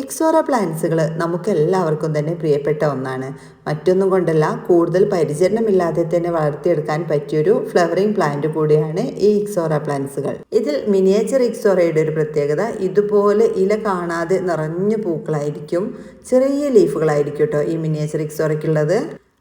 Ixora പ്ലാന്റ്സുകൾ നമുക്ക് എല്ലാവർക്കും തന്നെ പ്രിയപ്പെട്ട ഒന്നാണ്. മറ്റൊന്നും കൊണ്ടല്ല കൂടുതൽ പരിചരണമില്ലാതെ തന്നെ വളർത്തിയെടുക്കാൻ പറ്റിയൊരു ഫ്ലവറിംഗ് പ്ലാന്റ് കൂടിയാണ് ഈ ഇക്സോറ പ്ലാന്റ്സുകൾ ഇതിൽ മിനിയേച്ചർ ഇക്സോറയുടെ ഒരു പ്രത്യേകത ഇതുപോലെ ഇല കാണാതെ നിറഞ്ഞ പൂക്കളായിരിക്കും ചെറിയ ലീഫുകളായിരിക്കും കേട്ടോ ഈ മിനിയേച്ചർ ഇക്സോറയ്ക്കുള്ളത്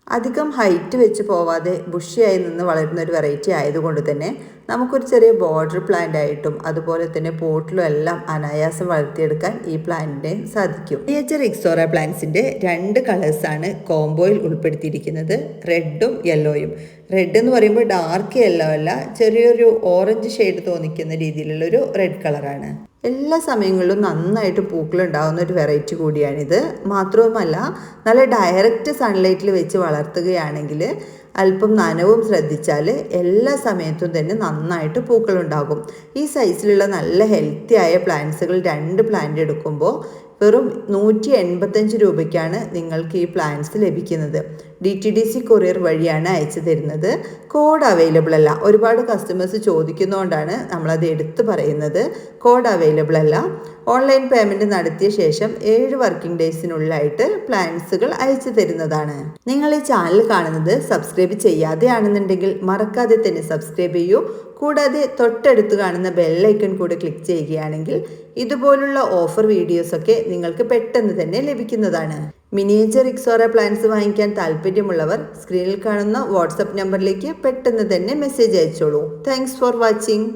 അധികം ഹൈറ്റ് വെച്ച് പോവാതെ ബുഷിയായി നിന്ന് വളരുന്ന ഒരു വെറൈറ്റി ആയതുകൊണ്ട് തന്നെ നമുക്കൊരു ചെറിയ ബോർഡർ പ്ലാന്റ് ആയിട്ടും അതുപോലെ തന്നെ പോട്ടിലും എല്ലാം അനായാസം വളർത്തിയെടുക്കാൻ ഈ പ്ലാന്റിനെ സാധിക്കും. മിനിയേച്ചർ എക്സോറ പ്ലാന്റ്സിന്റെ രണ്ട് കളേഴ്സ് ആണ് കോംബോയിൽ ഉൾപ്പെടുത്തിയിരിക്കുന്നത്. റെഡും യെല്ലോയും റെഡ് എന്ന് പറയുമ്പോൾ ഡാർക്ക് യെല്ലോ അല്ല ചെറിയൊരു ഓറഞ്ച് ഷെയ്ഡ് തോന്നിക്കുന്ന രീതിയിലുള്ളൊരു റെഡ് കളറാണ് എല്ലാ സമയങ്ങളിലും നന്നായിട്ട് പൂക്കൾ ഉണ്ടാകുന്ന ഒരു വെറൈറ്റി കൂടിയാണിത്. മാത്രവുമല്ല നല്ല ഡയറക്റ്റ് സൺലൈറ്റിൽ വെച്ച് വളർത്തുകയാണെങ്കിൽ അല്പം നനവും ശ്രദ്ധിച്ചാൽ എല്ലാ സമയത്തും തന്നെ നന്നായിട്ട് പൂക്കളുണ്ടാകും. ഈ സൈസിലുള്ള നല്ല ഹെൽത്തി ആയ പ്ലാന്റ്സുകൾ രണ്ട് പ്ലാന്റ് എടുക്കുമ്പോൾ വെറും നൂറ്റി എൺപത്തഞ്ച് രൂപയ്ക്കാണ് നിങ്ങൾക്ക് ഈ പ്ലാന്റ്സ് ലഭിക്കുന്നത്. D T D C courier വഴിയാണ് അയച്ചു തരുന്നത്. കോഡ് അവൈലബിൾ അല്ല. ഒരുപാട് കസ്റ്റമേഴ്സ് ചോദിക്കുന്നതുകൊണ്ടാണ് നമ്മളത് എടുത്തു പറയുന്നത്. കോഡ് അവൈലബിൾ അല്ല. ഓൺലൈൻ പേയ്മെന്റ് നടത്തിയ ശേഷം ഏഴ് വർക്കിംഗ് ഡേയ്സിനുള്ളിലായിട്ട് പ്ലാൻസുകൾ അയച്ചു തരുന്നതാണ്. നിങ്ങൾ ഈ ചാനൽ കാണുന്നത് സബ്സ്ക്രൈബ് ചെയ്യാതെയാണെന്നുണ്ടെങ്കിൽ മറക്കാതെ തന്നെ സബ്സ്ക്രൈബ് ചെയ്യൂ. കൂടാതെ തൊട്ടടുത്ത് കാണുന്ന ബെല്ലൈക്കൺ കൂടെ ക്ലിക്ക് ചെയ്യുകയാണെങ്കിൽ ഇതുപോലുള്ള ഓഫർ വീഡിയോസൊക്കെ നിങ്ങൾക്ക് പെട്ടെന്ന് തന്നെ ലഭിക്കുന്നതാണ്. മിനിയേച്ചർ ഇക്സോറ പ്ലാൻസ് വാങ്ങിക്കാൻ താല്പര്യമുള്ളവർ സ്ക്രീനിൽ കാണുന്ന വാട്സപ്പ് നമ്പറിലേക്ക് പെട്ടെന്ന് തന്നെ മെസ്സേജ് അയച്ചോളൂ. Thanks for watching